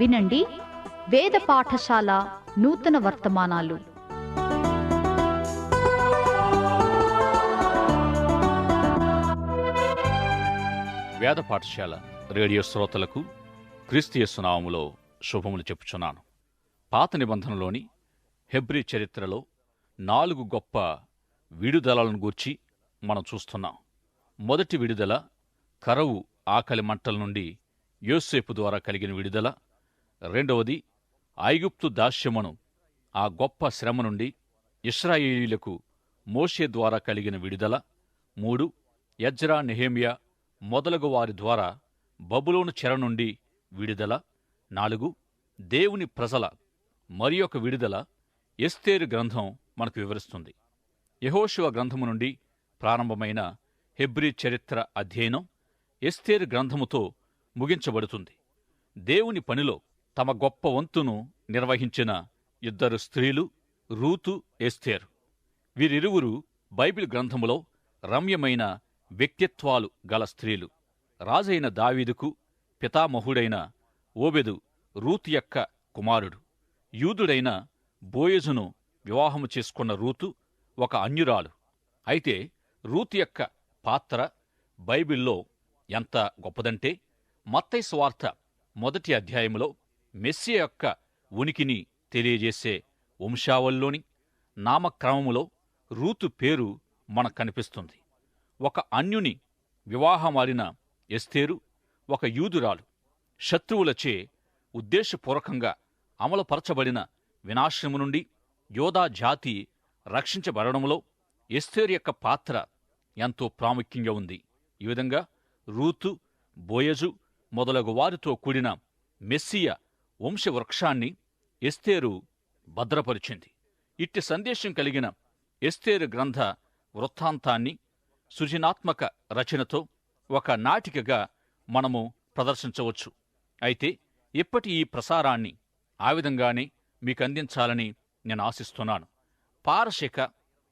వినండి. వేద పాఠశాల నూతన వర్తమానాలు. వేద పాఠశాల రేడియో శ్రోతలకు క్రీస్తు నామములో శుభములు చెప్పుచున్నాను. పాత నిబంధనలోని హెబ్రి చరిత్రలో నాలుగు గొప్ప విడుదలను గూర్చి మనం చూస్తున్నాం. మొదటి విడుదల కరవు ఆకలి మంటల నుండి యోసేపు ద్వారా కలిగిన విడుదల రెండవది ఐగుప్తు దాస్యమును ఆ గొప్ప శ్రమ నుండి ఇస్రాయేలీలకు మోషే ద్వారా కలిగిన విడుదల. మూడు యజ్రా నెహేమియా మొదలగు వారి ద్వారా బబులోను చెర నుండి విడుదల. నాలుగు దేవుని ప్రజల మరి ఒక విడుదల ఎస్తేరు గ్రంథం మనకు వివరిస్తుంది. యహోశివ గ్రంథము నుండి ప్రారంభమైన హెబ్రీ చరిత్ర అధ్యయనం ఎస్తేరు గ్రంథముతో ముగించబడుతుంది. దేవుని పనిలో తమ గొప్ప వంతును నిర్వహించిన ఇద్దరు స్త్రీలు రూతు ఎస్తేరు. వీరిరువురు బైబిల్ గ్రంథములో రమ్యమైన వ్యక్తిత్వాలు గల స్త్రీలు. రాజైన దావీదుకు పితామహుడైన ఓబెదు రూతు యొక్క కుమారుడు. యూదుడైన బోయజును వివాహము చేసుకున్న రూతు ఒక అన్యురాలు. అయితే రూతు యొక్క పాత్ర బైబిల్లో ఎంత గొప్పదంటే మత్తై స్వార్థ మొదటి అధ్యాయములో మెస్సియ యొక్క ఉనికిని తెలియజేసే వంశావల్లోని నామక్రమములో రూతు పేరు మనకు కనిపిస్తుంది. ఒక అన్యుని వివాహమారిన ఎస్తేరు ఒక యూదురాలు శత్రువులచే ఉద్దేశపూర్వకంగా అమలుపరచబడిన వినాశనము నుండి యోధా జాతి రక్షించబడడంలో ఎస్తేరు యొక్క పాత్ర ఎంతో ప్రాముఖ్యంగా ఉంది. ఈ విధంగా రూతు బోయజు మొదలగు వారితో కూడిన మెస్సియ వంశవృక్షాన్ని ఎస్తేరు భద్రపరిచింది. ఇట్టి సందేశం కలిగిన ఎస్తేరు గ్రంథ వృత్తాంతాన్ని సృజనాత్మక రచనతో ఒక నాటికగా మనము ప్రదర్శించవచ్చు. అయితే ఇప్పటి ఈ ప్రసారాన్ని ఆ విధంగానే మీకు అందించాలని నేను ఆశిస్తున్నాను. పారశిక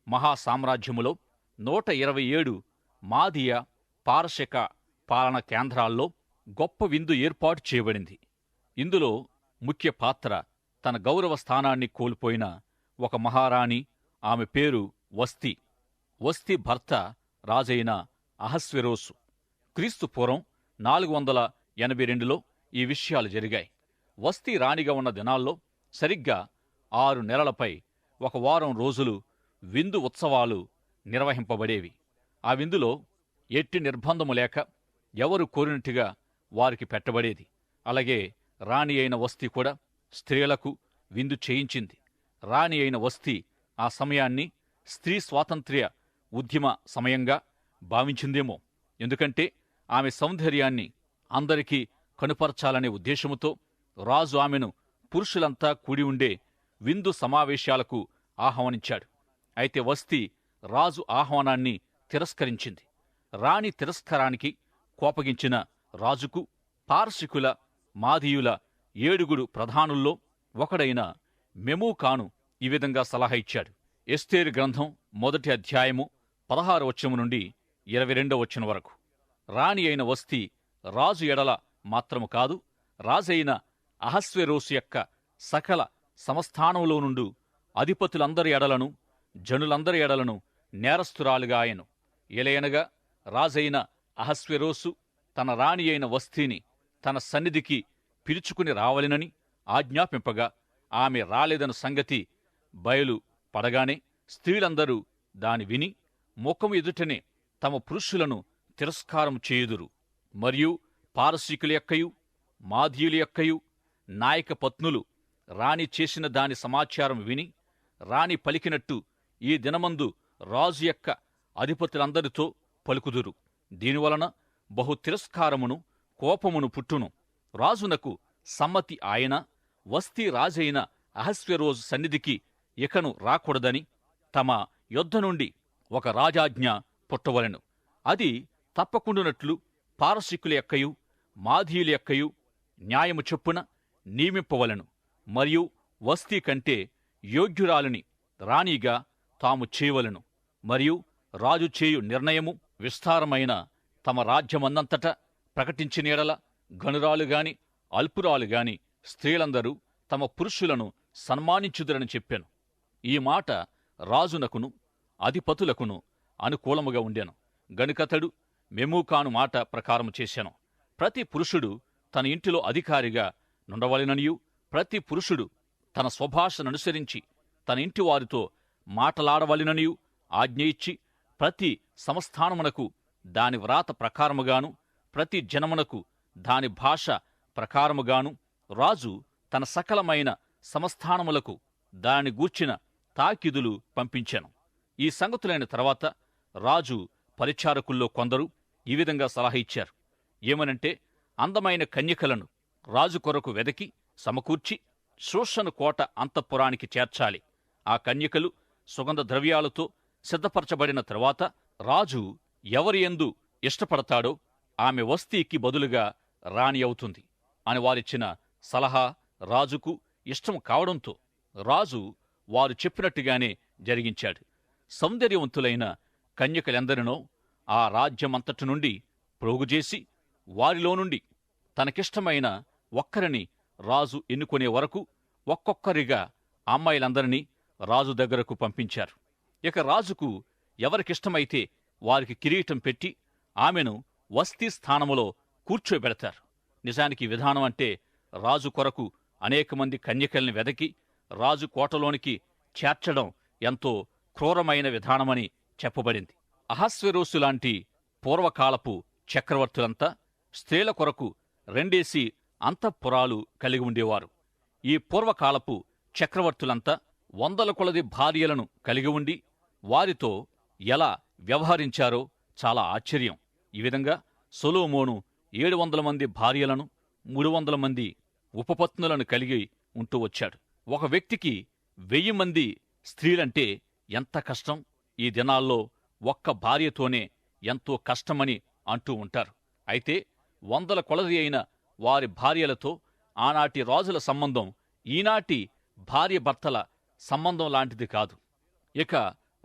మహాసామ్రాజ్యములో నూట ఇరవై ఏడు మాదియ పారశిక పాలన కేంద్రాల్లో గొప్ప విందు ఏర్పాటు చేయబడింది. ఇందులో ముఖ్య పాత్ర తన గౌరవ స్థానాన్ని కోల్పోయిన ఒక మహారాణి. ఆమె పేరు వస్తి. వస్తి భర్త రాజైన అహస్వెరోసు. క్రీస్తు పూర్వం నాలుగు వందల ఎనభై రెండులో ఈ విషయాలు జరిగాయి. వస్తి రాణిగా ఉన్న దినాల్లో సరిగ్గా ఆరు నెలలపై ఒక వారం రోజులు విందు ఉత్సవాలు నిర్వహింపబడేవి. ఆ విందులో ఎట్టి నిర్బంధము లేక ఎవరు కోరినట్టుగా వారికి పెట్టబడేది. అలాగే రాణి అయిన వస్తి కూడా స్త్రీలకు విందు చేయించింది. రాణి అయిన వస్తి ఆ సమయాన్ని స్త్రీ స్వాతంత్ర్య ఉద్యమ సమయంగా భావించిందేమో. ఎందుకంటే ఆమె సౌందర్యాన్ని అందరికీ కనుపరచాలనే ఉద్దేశముతో రాజు ఆమెను పురుషులంతా కూడి ఉండే విందు సమావేశాలకు ఆహ్వానించాడు. అయితే వస్తి రాజు ఆహ్వానాన్ని తిరస్కరించింది. రాణి తిరస్కారానికి కోపగించిన రాజుకు పార్శికుల మాదీయుల ఏడుగురు ప్రధానుల్లో ఒకడైన మెమూకాను ఈ విధంగా సలహా ఇచ్చాడు. ఎస్తేరు గ్రంథం మొదటి అధ్యాయము పదహారు వచ్చము నుండి ఇరవై రెండవ వచ్చిన వరకు. రాణి అయిన వస్తీ రాజు ఎడల మాత్రము కాదు రాజైన అహస్వెరోసు యొక్క సకల సమస్థానంలో నుండు అధిపతులందరి ఎడలను జనులందరి ఎడలను నేరస్తురాలుగా ఆయను. ఎలయనగా రాజైన అహస్వెరోసు తన రాణి అయిన వస్తీని తన సన్నిధికి పిలుచుకుని రావలెనని ఆజ్ఞాపింపగా ఆమె రాలేదన్న సంగతి బయలు పడగానే స్త్రీలందరూ దాని విని ముఖం ఎదుటనే తమ పురుషులను తిరస్కారం చేయుదురు. మరియు పారసీకుల యొక్కయు మాధీయుల యొక్కయు నాయక పత్నులు రాణి చేసిన దాని సమాచారం విని రాణి పలికినట్టు ఈ దినమందు రాజు యొక్క అధిపతులందరితో పలుకుదురు. దీనివలన బహు తిరస్కారమును కోపమును పుట్టును. రాజునకు సమ్మతి ఆయన వస్తీ రాజైన అహస్వరోజు సన్నిధికి ఇకను రాకూడదని తమ యొద్ధ నుండి ఒక రాజాజ్ఞ పుట్టవలెను. అది తప్పకుండునట్లు పారసికుల యొక్కయు మాధీయుల యొక్కయు న్యాయము చొప్పున నియమింపవలెను. మరియు వస్తీ కంటే యోగ్యురాలిని రాణిగా తాము చేయవలెను. మరియు రాజు చేయు నిర్ణయము విస్తారమైన తమ రాజ్యమన్నంతట ప్రకటించిన ఎడల గనురాలు గాని అల్పురాలు గాని స్త్రీలందరూ తమ పురుషులను సన్మానించుదురని చెప్పాను. ఈ మాట రాజునకును అధిపతులకును అనుకూలముగా ఉండెను. గనుకతడు మెమూకాను మాట ప్రకారము చేశాను ప్రతి పురుషుడు తన ఇంటిలో అధికారిగా నుండవలెననియు ప్రతి పురుషుడు తన స్వభాషననుసరించి తన ఇంటి వారితో మాటలాడవలెననియు ఆజ్ఞ ఇచ్చి ప్రతి సంస్థానమునకు దాని వ్రాత ప్రకారముగాను ప్రతి జనమునకు దాని భాష ప్రకారముగాను రాజు తన సకలమైన సంస్థానములకు దాని గూర్చిన తాకిదులు పంపించాను. ఈ సంగతులైన తర్వాత రాజు పరిచారకుల్లో కొందరు ఈ విధంగా సలహా ఇచ్చారు. ఏమనంటే అందమైన కన్యకలను రాజు కొరకు వెదకి సమకూర్చి శోషణ కోట అంతఃపురానికి చేర్చాలి. ఆ కన్యకలు సుగంధ ద్రవ్యాలతో సిద్ధపరచబడిన తరువాత రాజు ఎవరి యందు ఇష్టపడతాడో ఆమె వస్తీకి బదులుగా రాణి అవుతుంది. అని వారిచ్చిన సలహా రాజుకు ఇష్టం కావడంతో రాజు వారు చెప్పినట్టుగానే జరిగించాడు. సౌందర్యవంతులైన కన్యకలెందరినో ఆ రాజ్యమంతటి నుండి ప్రోగుజేసి వారిలో నుండి తనకిష్టమైన ఒక్కరిని రాజు ఎన్నుకునే వరకు ఒక్కొక్కరిగా అమ్మాయిలందరినీ రాజు దగ్గరకు పంపించారు. ఇక రాజుకు ఎవరికిష్టమైతే వారికి కిరీటం పెట్టి ఆమెను వస్తీ స్థానములో కూర్చోబెడతారు. నిజానికి ఈ విధానం అంటే రాజు కొరకు అనేక మంది కన్యకల్ని వెదకి రాజు కోటలోనికి చేర్చడం ఎంతో క్రూరమైన విధానమని చెప్పబడింది. అహస్వరోసు లాంటి పూర్వకాలపు చక్రవర్తులంతా స్త్రీల కొరకు రెండేసి అంతఃపురాలు కలిగి ఉండేవారు. ఈ పూర్వకాలపు చక్రవర్తులంతా వందల కొలది భార్యలను కలిగి ఉండి వారితో ఎలా వ్యవహరించారో చాలా ఆశ్చర్యం. ఈ విధంగా సొలోమోను ఏడు వందల మంది భార్యలను మూడు వందల మంది ఉపపత్నులను కలిగి ఉంటూ వచ్చాడు. ఒక వ్యక్తికి వెయ్యి మంది స్త్రీలంటే ఎంత కష్టం? ఈ దినాల్లో ఒక్క భార్యతోనే ఎంతో కష్టమని అంటూ ఉంటారు. అయితే వందల కొలది అయిన వారి భార్యలతో ఆనాటి రాజుల సంబంధం ఈనాటి భార్య భర్తల సంబంధం లాంటిది కాదు. ఇక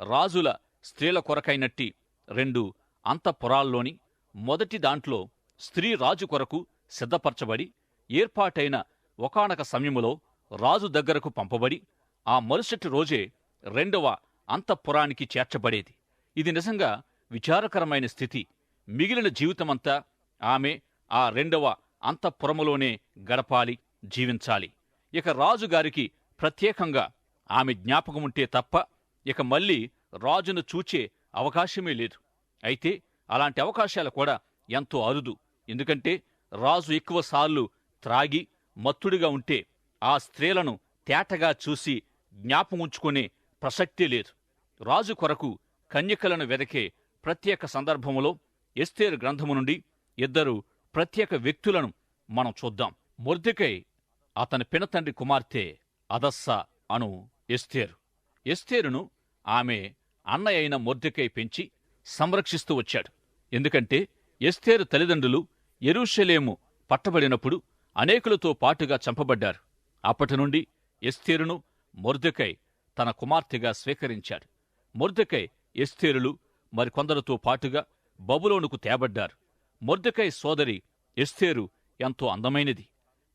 రాజుల స్త్రీల కొరకైనట్టి రెండు అంతఃపురాల్లోని మొదటి దాంట్లో స్త్రీ రాజు కొరకు సిద్ధపరచబడి ఏర్పాటైన ఒకనక సమయములో రాజు దగ్గరకు పంపబడి ఆ మరుసటి రోజే రెండవ అంతఃపురానికి చేర్చబడేది. ఇది నిజంగా విచారకరమైన స్థితి. మిగిలిన జీవితమంతా ఆమె ఆ రెండవ అంతఃపురములోనే గడపాలి జీవించాలి. ఇక రాజుగారికి ప్రత్యేకంగా ఆమె జ్ఞాపకముంటే తప్ప ఇక మళ్ళీ రాజును చూచే అవకాశమే లేదు. అయితే అలాంటి అవకాశాలు కూడా ఎంతో అరుదు. ఎందుకంటే రాజు ఎక్కువసార్లు త్రాగి మత్తుడిగా ఉంటే ఆ స్త్రీలను తేటగా చూసి జ్ఞాపముంచుకునే ప్రసక్తి లేదు. రాజు కొరకు కన్యకలను వెదకే ప్రత్యేక సందర్భములో ఎస్తేరు గ్రంథము నుండి ఇద్దరు ప్రత్యేక వ్యక్తులను మనం చూద్దాం. మొర్దికై అతని పినతండ్రి కుమార్తె అదస్స అను ఎస్తేరు. ఎస్తేరును ఆమె అన్నయ్య అయిన మొర్దికై పెంచి సంరక్షిస్తూ వచ్చాడు. ఎందుకంటే ఎస్తేరు తల్లిదండ్రులు ఎరుషలేము పట్టబడినప్పుడు అనేకులతో పాటుగా చంపబడ్డారు. అప్పటి నుండి ఎస్తేరును మొర్దకై తన కుమార్తెగా స్వీకరించాడు. మొర్దకై ఎస్తేరులు మరికొందరితో పాటుగా బబులోనుకు తేబడ్డారు. మొర్దకై సోదరి ఎస్తేరు ఎంతో అందమైనది.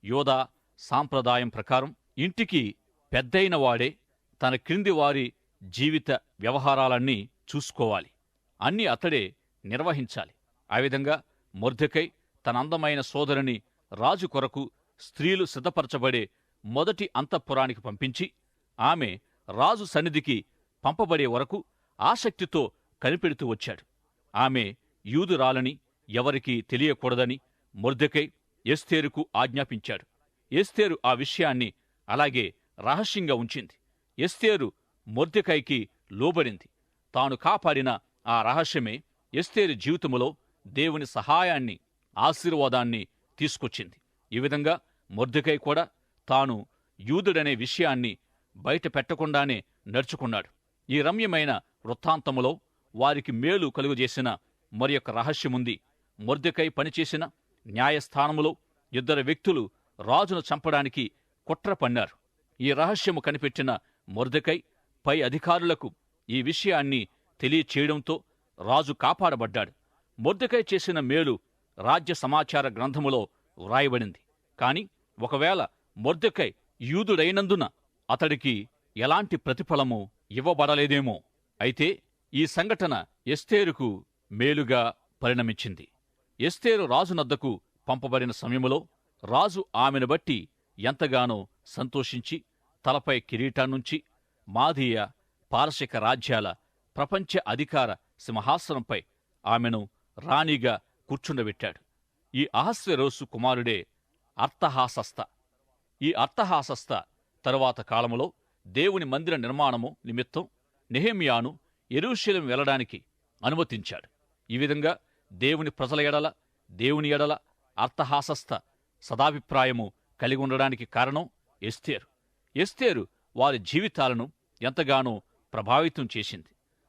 యోధా సాంప్రదాయం ప్రకారం ఇంటికి పెద్దయిన వాడే తన క్రింది వారి జీవిత వ్యవహారాలన్నీ చూసుకోవాలి. అన్నీ అతడే నిర్వహించాలి. ఆ విధంగా మొర్ధకై తన అందమైన సోదరుని రాజు కొరకు స్త్రీలు సిద్ధపరచబడే మొదటి అంతఃపురానికి పంపించి ఆమె రాజు సన్నిధికి పంపబడే వరకు ఆసక్తితో కనిపెడుతూ వచ్చాడు. ఆమె యూదురాలని ఎవరికీ తెలియకూడదని మొర్దెకై ఎస్తేరుకు ఆజ్ఞాపించాడు. ఎస్తేరు ఆ విషయాన్ని అలాగే రహస్యంగా ఉంచింది. ఎస్తేరు మొర్దెకైకి లోబడింది. తాను కాపాడిన ఆ రహస్యమే ఎస్తేరు జీవితములో దేవుని సహాయాన్ని ఆశీర్వాదాన్ని తీసుకొచ్చింది. ఈ విధంగా మొర్దెకై కూడా తాను యూదుడనే విషయాన్ని బయట పెట్టకుండానే నడుచుకున్నాడు. ఈ రమ్యమైన వృత్తాంతములో వారికి మేలు కలుగజేసిన మరి యొక్క రహస్యముంది. మొర్దెకై పనిచేసిన న్యాయస్థానములో ఇద్దరు వ్యక్తులు రాజును చంపడానికి కుట్ర పన్నారు. ఈ రహస్యము కనిపెట్టిన మొర్దకై పై అధికారులకు ఈ విషయాన్ని తెలియచేయడంతో రాజు కాపాడబడ్డాడు. మొర్దెకై చేసిన మేలు రాజ్య సమాచార గ్రంథములో వ్రాయబడింది. కాని ఒకవేళ మొర్దకై యూదుడైనందున అతడికి ఎలాంటి ప్రతిఫలము ఇవ్వబడలేదేమో. అయితే ఈ సంఘటన ఎస్తేరుకు మేలుగా పరిణమించింది. ఎస్తేరు రాజునద్దకు పంపబడిన సమయములో రాజు ఆమెను బట్టి ఎంతగానో సంతోషించి తలపై కిరీటాన్నుంచి మాధీయ పారసిక రాజ్యాల ప్రపంచ అధికార సింహాసనంపై ఆమెను రాణిగా కూర్చుండబెట్టాడు. ఈ అహస్వరోసు కుమారుడే అర్థహాసస్త ఈ అర్థహాసస్త తరువాత కాలములో దేవుని మందిర నిర్మాణము నిమిత్తం నెహెమియాను ఎరుషలేం వెళ్ళడానికి అనుమతించాడు. ఈ విధంగా దేవుని ప్రజల ఎడల దేవుని ఎడల అర్థహాసస్థ సదాభిప్రాయము కలిగి ఉండడానికి కారణం ఎస్తేరు. ఎస్తేరు వారి జీవితాలను ఎంతగానో ప్రభావితం చేసింది.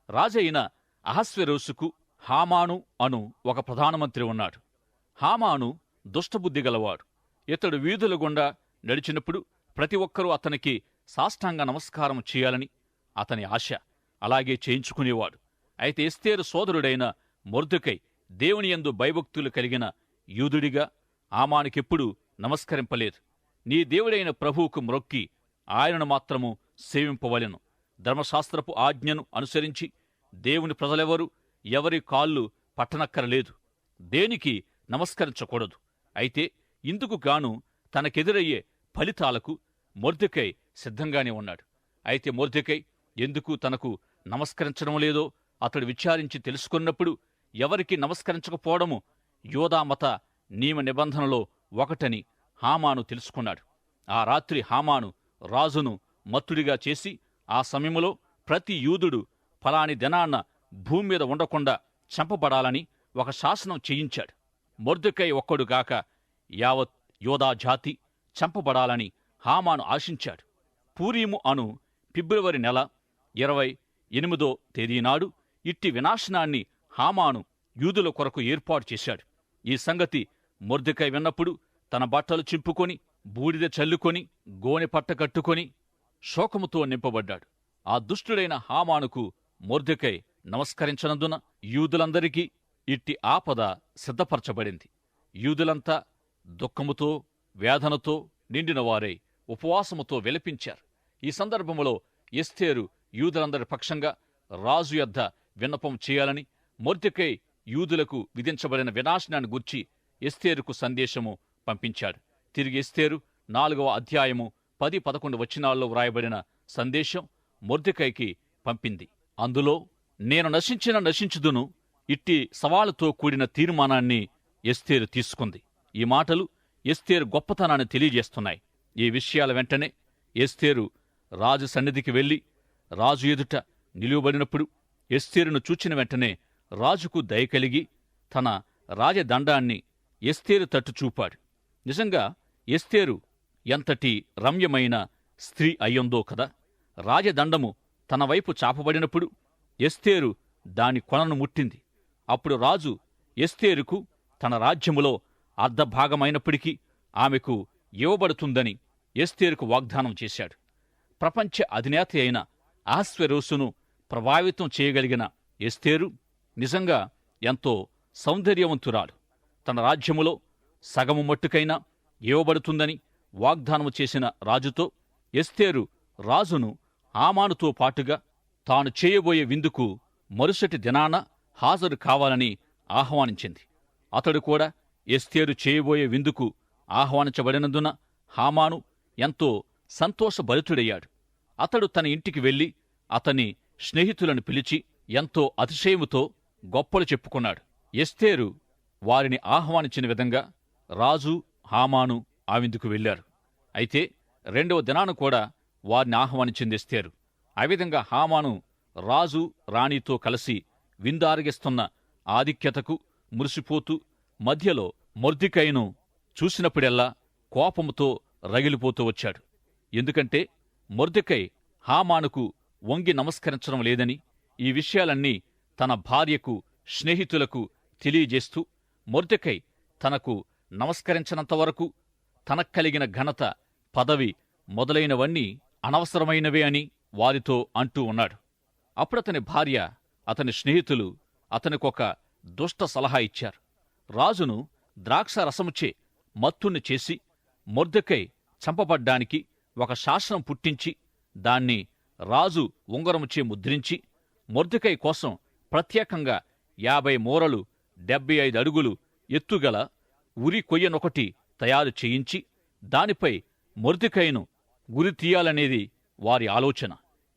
రాజైన అహస్వెరోసుకు హామాను అను ఒక ప్రధానమంత్రి ఉన్నాడు. హామాను దుష్టబుద్ధి గలవాడు. ఇతడు వీధుల గుండా నడిచినప్పుడు ప్రతి ఒక్కరూ అతనికి సాష్టాంగ నమస్కారం చేయాలని అతని ఆశ అలాగే చేయించుకునేవాడు. అయితే ఎస్తేరు సోదరుడైన మొర్దుకై దేవుని యందు భయభక్తులు కలిగిన యూదుడిగా ఆమానికెప్పుడూ నమస్కరింపలేదు. నీ దేవుడైన ప్రభువుకు మ్రొక్కి ఆయనను మాత్రము సేవింపవలెను. ధర్మశాస్త్రపు ఆజ్ఞను అనుసరించి దేవుని ప్రజలెవరు ఎవరి కాళ్ళు పట్టనక్కరలేదు. దేనికి నమస్కరించకూడదు. అయితే ఇందుకు గాను తనకెదురయ్యే ఫలితాలకు మొర్దికై సిద్ధంగానే ఉన్నాడు. అయితే మొర్దికై ఎందుకు తనకు నమస్కరించడం లేదో అతడు విచారించి తెలుసుకున్నప్పుడు ఎవరికి నమస్కరించకపోవడము యోధామత నియమ నిబంధనలో ఒకటని హామాను తెలుసుకున్నాడు. ఆ రాత్రి హామాను రాజును మత్తుడిగా చేసి ఆ సమయంలో ప్రతి యూదుడు ఫలాని దినాన్న భూమి మీద ఉండకుండా చంపబడాలని ఒక శాసనం చేయించాడు. మొర్దుకై ఒక్కడుగాక యావత్ యోధా జాతి చంపబడాలని హామాను ఆశించాడు. పూరీము అను ఫిబ్రవరి నెల ఇరవై ఎనిమిదో తేదీనాడు ఇట్టి వినాశనాన్ని హామాను యూదుల కొరకు ఏర్పాటు చేశాడు. ఈ సంగతి మొర్దుకై విన్నప్పుడు తన బట్టలు చింపుకొని బూడిద చల్లుకొని గోనె పట్ట కట్టుకొని శోకముతో నింపబడ్డాడు. ఆ దుష్టుడైన హామానుకు మొర్దెకై నమస్కరించనందున యూదులందరికీ ఇట్టి ఆపద సిద్ధపరచబడింది. యూదులంతా దుఃఖముతో వేదనతో నిండినవారై ఉపవాసముతో విలపించారు. ఈ సందర్భములో ఎస్తేరు యూదులందరి పక్షంగా రాజు యొద్ద విన్నపం చేయాలని మొర్దెకై యూదులకు విధించబడిన వినాశనాన్ని గుర్చి ఎస్తేరుకు సందేశము పంపించాడు. తిరిగి ఎస్తేరు నాలుగవ అధ్యాయము పది పదకొండు వచనాల్లో వ్రాయబడిన సందేశం మొర్దికైకి పంపింది. అందులో నేను నశించిన నశించుదును ఇట్టి సవాలుతో కూడిన తీర్మానాన్ని ఎస్తేరు తీసుకుంది. ఈ మాటలు ఎస్తేరు గొప్పతనాన్ని తెలియజేస్తున్నాయి. ఈ విషయాల వెంటనే ఎస్తేరు రాజు సన్నిధికి వెళ్ళి రాజు ఎదుట నిలువబడినప్పుడు ఎస్తేరును చూచిన వెంటనే రాజుకు దయ కలిగి తన రాజదండాన్ని ఎస్తేరు తట్టు చూపాడు. నిజంగా ఎస్తేరు ఎంతటి రమ్యమైన స్త్రీ అయ్యుందో కదా. రాజదండము తన వైపు చాపబడినప్పుడు ఎస్తేరు దాని కొనను ముట్టింది. అప్పుడు రాజు ఎస్తేరుకు తన రాజ్యములో అర్ధభాగమైనప్పటికీ ఆమెకు ఇవ్వబడుతుందని ఎస్తేరుకు వాగ్దానం చేశాడు. ప్రపంచ అధినేత అయిన ఆశ్వరోసును ప్రభావితం చేయగలిగిన ఎస్తేరు నిజంగా ఎంతో సౌందర్యవంతురాలు. తన రాజ్యములో సగము మట్టుకైనా ఇవ్వబడుతుందని వాగ్దానము చేసిన రాజుతో ఎస్తేరు రాజును ఆమానుతో పాటుగా తాను చేయబోయే విందుకు మరుసటి దినాన హాజరు కావాలని ఆహ్వానించింది. అతడు కూడా ఎస్తేరు చేయబోయే విందుకు ఆహ్వానించబడినందున హామాను ఎంతో సంతోషభరితుడయ్యాడు. అతడు తన ఇంటికి వెళ్ళి అతని స్నేహితులను పిలిచి ఎంతో అతిశయముతో గొప్పలు చెప్పుకున్నాడు. ఎస్తేరు వారిని ఆహ్వానించిన విధంగా రాజు హామాను ఆవిందుకు వెళ్ళారు అయితే రెండవ దినాన కూడా వారిని ఆహ్వానించింది ఎస్తేరు. ఆ విధంగా హామాను రాజు రాణితో కలిసి విందారగిస్తున్న ఆధిక్యతకు మురిసిపోతూ మధ్యలో మొర్దికైను చూసినప్పుడెల్లా కోపంతో రగిలిపోతూ వచ్చాడు. ఎందుకంటే మొర్దికై హామానుకు వంగి నమస్కరించడం లేదని ఈ విషయాలన్నీ తన భార్యకు స్నేహితులకు తెలియజేస్తూ మొర్దికై తనకు నమస్కరించినంతవరకు తనకు కలిగిన ఘనత పదవి మొదలైనవన్నీ అనవసరమైనవే అని వారితో అంటూ ఉన్నాడు. అప్పుడతని భార్య అతని స్నేహితులు అతనికొక దుష్ట సలహా ఇచ్చారు. రాజును ద్రాక్ష రసముచే మత్తుని చేసి మొర్దకై చంపబడ్డానికి ఒక శాసనం పుట్టించి దాన్ని రాజు ఉంగరముచే ముద్రించి మొర్దకై కోసం ప్రత్యేకంగా యాభై మూరలు డెబ్బై ఐదు అడుగులు ఎత్తుగల ఉరి కొయ్యనొకటి తయారు చేయించి దానిపై మొర్దెకైను గురితీయాలనేది వారి ఆలోచన.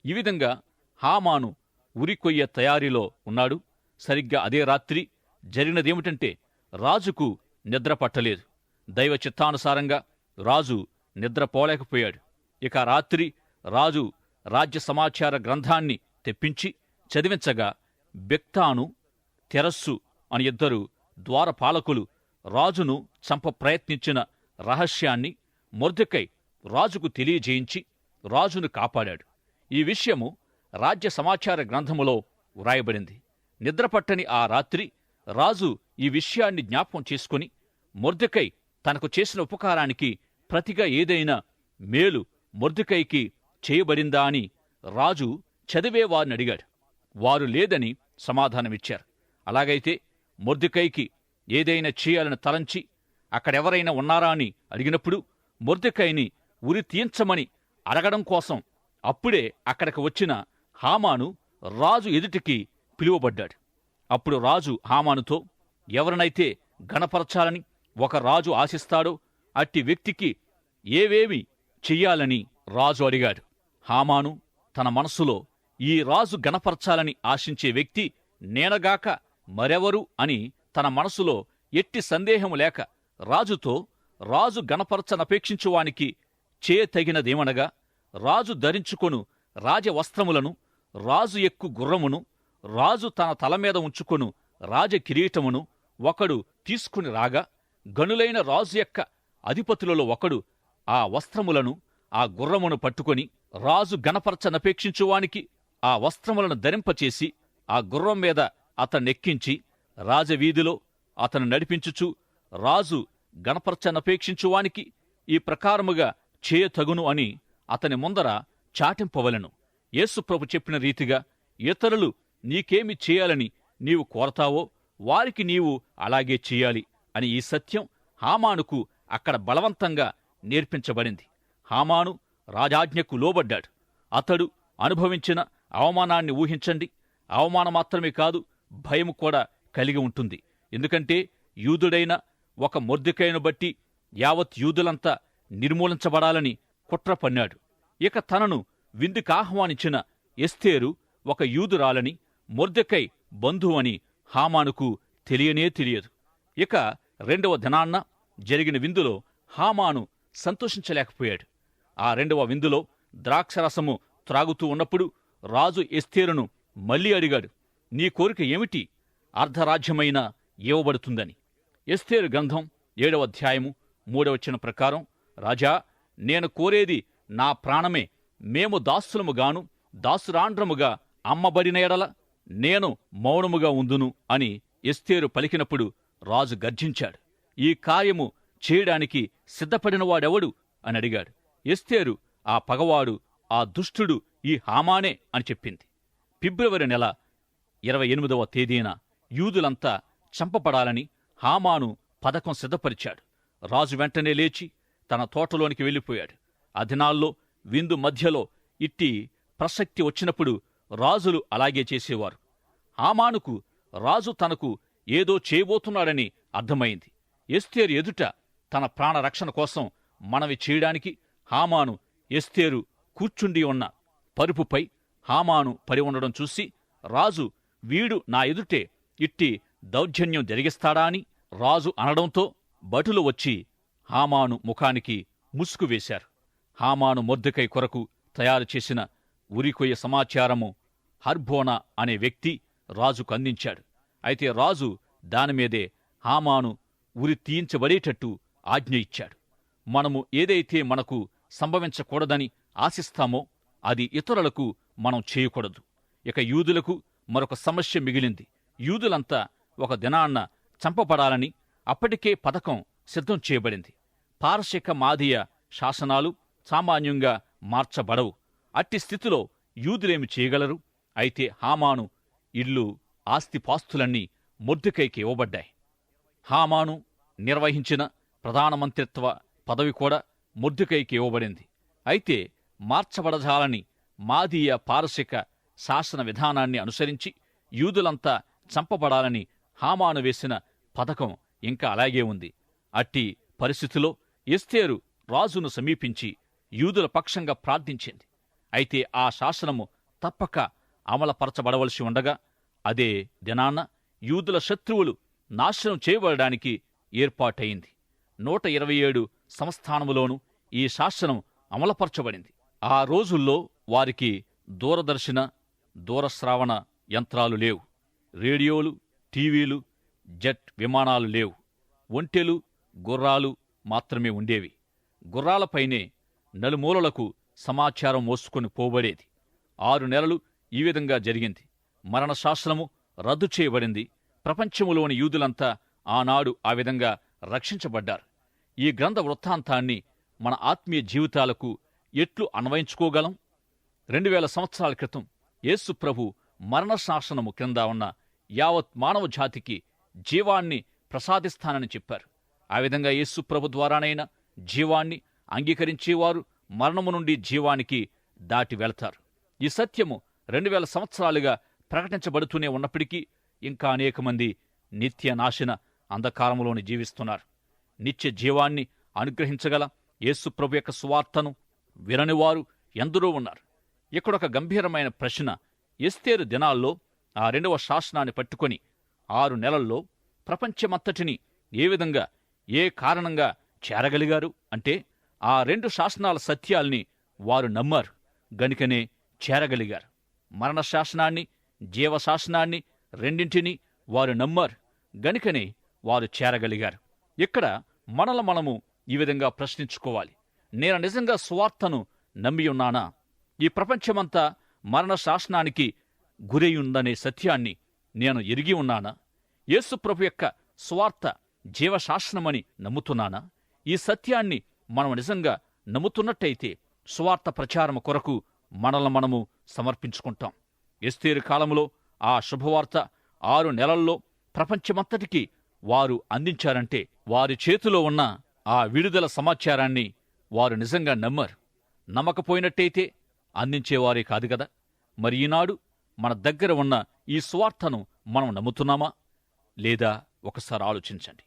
ఈ విధంగా హామాను ఉరికొయ్య తయారీలో ఉన్నాడు. సరిగ్గా అదే రాత్రి జరిగినదేమిటంటే రాజుకు నిద్ర పట్టలేదు. దైవ చిత్తానుసారంగా రాజు నిద్రపోలేకపోయాడు ఇక రాత్రి రాజు రాజ్య సమాచార గ్రంథాన్ని తెప్పించి చదివించగా బెక్తాను తెరస్సు అని ఇద్దరు ద్వారపాలకులు రాజును చంప ప్రయత్నించిన రహస్యాన్ని మొర్దకై రాజుకు తెలియజేయించి రాజును కాపాడాడు. ఈ విషయము రాజ్య సమాచార గ్రంథములో వ్రాయబడింది. నిద్రపట్టని ఆ రాత్రి రాజు ఈ విషయాన్ని జ్ఞాపకం చేసుకుని మొర్దకై తనకు చేసిన ఉపకారానికి ప్రతిగా ఏదైనా మేలు మొర్దెకైకి చేయబడిందా అని రాజు చదివే వారిని అడిగాడు. వారు లేదని సమాధానమిచ్చారు. అలాగైతే మొర్దెకైకి ఏదైనా చేయాలని తలంచి అక్కడెవరైనా ఉన్నారా అని అడిగినప్పుడు మొర్దెకైని ఉరి తీయించమని అడగడం కోసం అప్పుడే అక్కడికి వచ్చిన హామాను రాజు ఎదుటికి పిలువబడ్డాడు. అప్పుడు రాజు హామానుతో ఎవరినైతే గణపరచాలని ఒక రాజు ఆశిస్తాడో అట్టి వ్యక్తికి ఏవేమి చెయ్యాలని రాజు అడిగాడు. హామాను తన మనస్సులో ఈ రాజు గణపరచాలని ఆశించే వ్యక్తి నేనగాక మరెవరు అని తన మనసులో ఎట్టి సందేహము లేక రాజుతో రాజు గణపరచనపేక్షించువానికి చేయతగినదేమనగా రాజు ధరించుకొను రాజవస్త్రములను రాజు ఎక్కు గుర్రమును రాజు తన తలమీద ఉంచుకొను రాజకిరీటమును ఒకడు తీసుకుని రాగా గనులైన రాజు యొక్క అధిపతులలో ఒకడు ఆ వస్త్రములను ఆ గుర్రమును పట్టుకొని రాజు గణపరచనపేక్షించువానికి ఆ వస్త్రములను ధరింపచేసి ఆ గుర్రం మీద అతన్నెక్కించి రాజవీధిలో అతను నడిపించుచు రాజు గణపరచనపేక్షించువానికి ఈ ప్రకారముగా చేయతగును అని అతని ముందర చాటింపవలెను. యేసుప్రభు చెప్పిన రీతిగా ఇతరులు నీకేమి చేయాలని నీవు కోరతావో వారికి నీవు అలాగే చెయ్యాలి అని ఈ సత్యం హామానుకు అక్కడ బలవంతంగా నేర్పించబడింది. హామాను రాజాజ్ఞకు లోబడ్డాడు. అతడు అనుభవించిన అవమానాన్ని ఊహించండి. అవమానం మాత్రమే కాదు భయం కూడా కలిగి ఉంటుంది. ఎందుకంటే యూదుడైన ఒక మొర్దికైను బట్టి యావత్ యూదులంతా నిర్మూలించబడాలని కుట్ర పన్నాడు. ఇక తనను విందుకాహ్వానించిన ఎస్తేరు ఒక యూదురాలని మొర్దెకై బంధువని హామానుకు తెలియనే తెలియదు. ఇక రెండవ దినాన్న జరిగిన విందులో హామాను సంతోషించలేకపోయాడు. ఆ రెండవ విందులో ద్రాక్షరసము త్రాగుతూ ఉన్నప్పుడు రాజు ఎస్తేరును మళ్ళీ అడిగాడు నీ కోరిక ఏమిటి? అర్ధరాజ్యమైన ఇవ్వబడుతుందని. ఎస్తేరు గ్రంథం ఏడవ అధ్యాయము మూడవచ్చిన ప్రకారం రాజా నేను కోరేది నా ప్రాణమే మేము దాసులముగాను దాసురాండ్రముగా అమ్మబడిన ఎడల నేను మౌనముగా ఉందును అని ఎస్తేరు పలికినప్పుడు రాజు గర్జించాడు. ఈ కార్యము చేయడానికి సిద్ధపడినవాడెవడు? అని అడిగాడు. ఎస్తేరు ఆ పగవాడు ఆ దుష్టుడు ఈ హామానే అని చెప్పింది. ఫిబ్రవరి నెల ఇరవై ఎనిమిదవ తేదీన యూదులంతా చంపబడాలని హామాను పథకం సిద్ధపరిచాడు. రాజు వెంటనే లేచి తన తోటలోనికి వెళ్ళిపోయాడు. ఆ దినాల్లో విందు మధ్యలో ఇట్టి ప్రసక్తి వచ్చినప్పుడు రాజులు అలాగే చేసేవారు. హామానుకు రాజు తనకు ఏదో చేయబోతున్నాడని అర్థమైంది. ఎస్తేరు ఎదుట తన ప్రాణరక్షణ కోసం మనవి చేయడానికి హామాను ఎస్తేరు కూర్చుండి ఉన్న పరుపుపై హామాను పడి ఉండడం చూసి రాజు వీడు నా ఎదుటే ఇట్టి దౌర్జన్యం జరిగిస్తాడా అని రాజు అనడంతో భటులు వచ్చి హామాను ముఖానికి ముసుగు వేశారు. హామాను మొద్దుకై కొరకు తయారు చేసిన ఉరికొయ్య సమాచారము హర్బోనా అనే వ్యక్తి రాజుకు అందించాడు. అయితే రాజు దానిమీదే హామాను ఉరి తీయించబడేటట్టు ఆజ్ఞ ఇచ్చాడు. మనము ఏదైతే మనకు సంభవించకూడదని ఆశిస్తామో అది ఇతరులకు మనం చేయకూడదు. ఇక యూదులకు మరొక సమస్య మిగిలింది. యూదులంతా ఒక దినాన్న చంపబడాలని అప్పటికే పథకం సిద్ధం చేయబడింది. పారశిక మాదీయ శాసనాలు సామాన్యంగా మార్చబడవు. అట్టి స్థితిలో యూదులేమి చేయగలరు? అయితే హామాను ఇల్లు ఆస్తిపాస్తులన్నీ మొర్దుకైకి ఇవ్వబడ్డాయి. హామాను నిర్వహించిన ప్రధానమంత్రిత్వ పదవి కూడా మొర్దుకైకి ఇవ్వబడింది. అయితే మార్చబడజాలని మాదీయ పారసిక శాసన విధానాన్ని అనుసరించి యూదులంతా చంపబడాలని హామాను వేసిన పథకం ఇంకా అలాగే ఉంది. అట్టి పరిస్థితిలో ఎస్తేరు రాజును సమీపించి యూదుల పక్షంగా ప్రార్థించింది. అయితే ఆ శాసనము తప్పక అమలపరచబడవలసి ఉండగా అదే దినాన్న యూదుల శత్రువులు నాశనం చేయబడడానికి ఏర్పాటయింది. నూట ఇరవై ఏడు సంస్థానములోనూ ఈ శాసనం అమలపరచబడింది. ఆ రోజుల్లో వారికి దూరదర్శన దూరశ్రావణ యంత్రాలు లేవు. రేడియోలు టీవీలు జెట్ విమానాలు లేవు. ఒంటెలు గుర్రాలు మాత్రమే ఉండేవి. గుర్రాలపైనే నలుమూలలకు సమాచారం మోసుకొని పోబడేది. ఆరు నెలలు ఈ విధంగా జరిగింది. మరణశాసనము రద్దు చేయబడింది. ప్రపంచములోని యూదులంతా ఆనాడు ఆ విధంగా రక్షించబడ్డారు. ఈ గ్రంథ వృత్తాంతాన్ని మన ఆత్మీయ జీవితాలకు ఎట్లు అన్వయించుకోగలం? రెండు వేల సంవత్సరాల క్రితం యేసు ప్రభు క్రింద ఉన్న యావత్ మానవ జాతికి జీవాన్ని ప్రసాదిస్తానని చెప్పారు. ఆ విధంగా యేసు ప్రభు ద్వారానైనా జీవాన్ని అంగీకరించేవారు మరణము నుండి జీవానికి దాటి వెళతారు. ఈ సత్యము రెండు వేల సంవత్సరాలుగా ప్రకటించబడుతూనే ఉన్నప్పటికీ ఇంకా అనేక మంది నిత్య నాశన అంధకారములోని జీవిస్తున్నారు. నిత్య జీవాన్ని అనుగ్రహించగల యేసుప్రభు యొక్క సువార్తను విననివారు ఎందరో ఉన్నారు. ఇక్కడొక గంభీరమైన ప్రశ్న ఎస్తేరు దినాల్లో ఆ రెండవ శాసనాన్ని పట్టుకొని ఆరు నెలల్లో ప్రపంచమంతటిని ఏ విధంగా ఏ కారణంగా చేరగలిగారు? అంటే ఆ రెండు శాసనాల సత్యాల్ని వారు నమ్మారు. గనుకనే చేరగలిగారు. మరణ శాసనాన్ని జీవశాసనాన్ని రెండింటినీ వారు నమ్మారు. గనుకనే వారు చేరగలిగారు. ఇక్కడ మనల మనము ఈ విధంగా ప్రశ్నించుకోవాలి. నేను నిజంగా సువార్తను నమ్మి ఉన్నానా? ఈ ప్రపంచమంతా మరణ శాసనానికి గురయ్యుందనే సత్యాన్ని నేను ఎరిగి ఉన్నానా? యేసుప్రభు యొక్క స్వార్థ జీవశాసనమని నమ్ముతున్నానా? ఈ సత్యాన్ని మనం నిజంగా నమ్ముతున్నట్టయితే స్వార్థ ప్రచారము కొరకు మనల్ని మనము సమర్పించుకుంటాం. ఎస్తేరు కాలంలో ఆ శుభవార్త ఆరు నెలల్లో ప్రపంచమంతటికి వారు అందించారంటే వారి చేతిలో ఉన్న ఆ విడుదల సమాచారాన్ని వారు నిజంగా నమ్మారు. నమ్మకపోయినట్టయితే అందించేవారే కాదు కదా? మరి ఈనాడు మన దగ్గర ఉన్న ఈ స్వార్థను మనం నమ్ముతున్నామా? లేదా ఒకసారి ఆలోచించండి.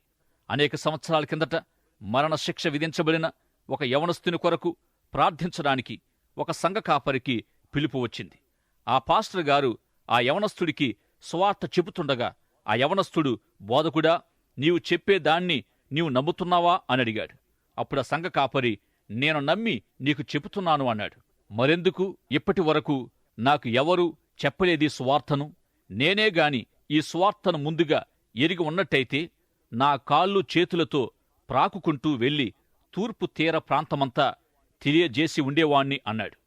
అనేక సంవత్సరాల కిందట మరణశిక్ష విధించబడిన ఒక యవనస్తుని కొరకు ప్రార్థించడానికి ఒక సంఘ కాపరికి పిలుపు వచ్చింది. ఆ పాస్టర్ గారు ఆ యవనస్తుడికి స్వార్థ చెబుతుండగా ఆ యవనస్తుడు బోధకుడా నీవు చెప్పేదాన్ని నీవు నమ్ముతున్నావా? అని అడిగాడు. అప్పుడు ఆ సంఘ కాపరి నేను నమ్మి నీకు చెబుతున్నాను అన్నాడు. మరెందుకు? ఇప్పటి వరకు నాకు ఎవరు చెప్పలేది స్వార్థను నేనే గాని ఈ స్వార్థను ముందుగా ఎరిగి ఉన్నట్టయితే నా కాళ్ళు చేతులతో ప్రాకుకుంటూ వెళ్ళి తూర్పు తీర ప్రాంతమంతా తెలియజేసి ఉండేవాణ్ణి అన్నాడు.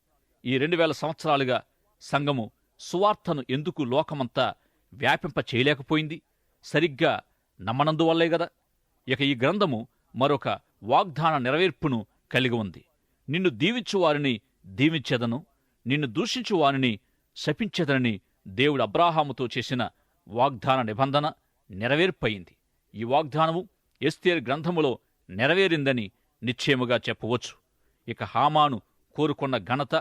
ఈ రెండు వేల సంవత్సరాలుగా సంఘము సువార్తను ఎందుకు లోకమంతా వ్యాపింప చేయలేకపోయింది? సరిగ్గా నమ్మనందువల్లే గదా? ఇక ఈ గ్రంథము మరొక వాగ్దాన నెరవేర్పును కలిగి ఉంది. నిన్ను దీవించువారిని దీవించెదను. నిన్ను దూషించువారిని శపించదనని దేవుడు అబ్రాహాముతో చేసిన వాగ్దాన నిబంధన నెరవేర్పయింది. ఈ వాగ్దానము ఎస్తేర్ గ్రంథములో నెరవేరిందని నిశ్చయముగా చెప్పవచ్చు. ఇక హామాను కోరుకున్న ఘనత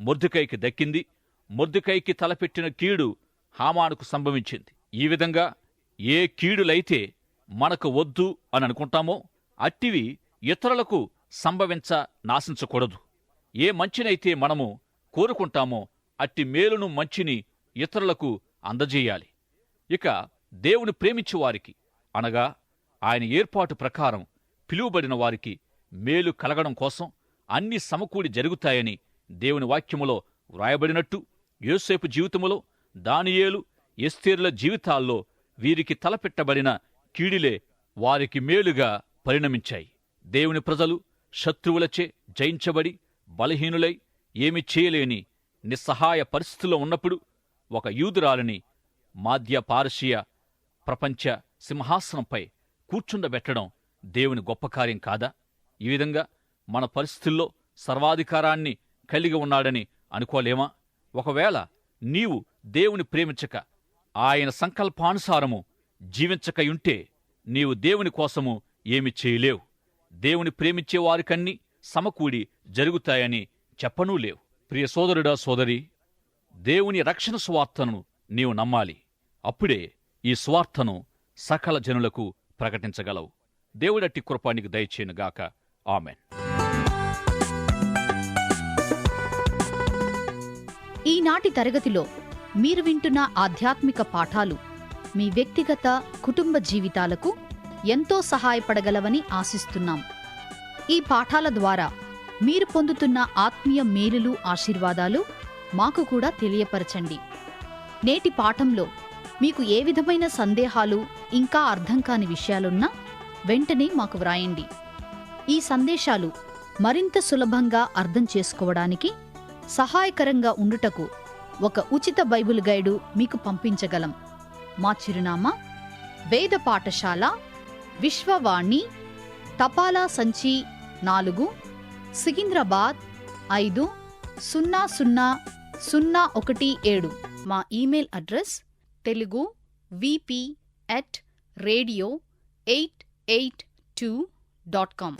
మొర్దుకైకి దక్కింది. మొర్దుకైకి తలపెట్టిన కీడు హామానుకు సంభవించింది. ఈ విధంగా ఏ కీడులైతే మనకు వద్దు అని అనుకుంటామో అట్టివి ఇతరులకు సంభవించ నాశించకూడదు. ఏ మంచినైతే మనము కోరుకుంటామో అట్టి మేలును మంచిని ఇతరులకు అందజేయాలి. ఇక దేవుని ప్రేమించు వారికి అనగా ఆయన ఏర్పాటు ప్రకారం పిలువబడిన వారికి మేలు కలగడం కోసం అన్ని సమకూడి జరుగుతాయని దేవుని వాక్యములో వ్రాయబడినట్టు యోసేపు జీవితములో దానియేలు ఎస్తేరుల జీవితాల్లో వీరికి తలపెట్టబడిన కీడిలే వారికి మేలుగా పరిణమించాయి. దేవుని ప్రజలు శత్రువులచే జయించబడి బలహీనులై ఏమి చేయలేని నిస్సహాయ పరిస్థితుల్లో ఉన్నప్పుడు ఒక యూదురాలిని మాధ్య పారసీయ ప్రపంచ సింహాసనంపై కూర్చుండబెట్టడం దేవుని గొప్ప కార్యం కాదా? ఈ విధంగా మన పరిస్థితుల్లో సర్వాధికారాన్ని కలిగి ఉన్నాడని అనుకోలేమా? ఒకవేళ నీవు దేవుని ప్రేమించక ఆయన సంకల్పానుసారము జీవించకయుంటే నీవు దేవుని కోసము ఏమి చేయలేవు. దేవుని ప్రేమించే వారికన్నీ సమకూడి జరుగుతాయని చెప్పనూ లేవు. ప్రియ సోదరుడా సోదరి దేవుని రక్షణ స్వార్థను నీవు నమ్మాలి. అప్పుడే ఈ స్వార్థను సకల జనులకు ప్రకటించగలవు. దేవుడట్టి కృపానికి దయచేయునుగాక ఆమెన్. ఈనాటి తరగతిలో మీరు వింటున్న ఆధ్యాత్మిక పాఠాలు మీ వ్యక్తిగత కుటుంబ జీవితాలకు ఎంతో సహాయపడగలవని ఆశిస్తున్నాం. ఈ పాఠాల ద్వారా మీరు పొందుతున్న ఆత్మీయ మేలులు ఆశీర్వాదాలు మాకు కూడా తెలియపరచండి. నేటి పాఠంలో మీకు ఏ విధమైన సందేహాలు ఇంకా అర్థం కాని విషయాలున్నా వెంటనే మాకు వ్రాయండి. ఈ సందేశాలు మరింత సులభంగా అర్థం చేసుకోవడానికి సహాయకరంగా ఉండుటకు ఒక ఉచిత బైబిల్ గైడు మీకు పంపించగలం. మా చిరునామా వేద పాఠశాల విశ్వవాణి తపాలా సంచి నాలుగు సికింద్రాబాద్ ఐదు సున్నా సున్నా సున్నా ఒకటి ఏడు. మా email address Telugu VP at radio eight eight two dot com.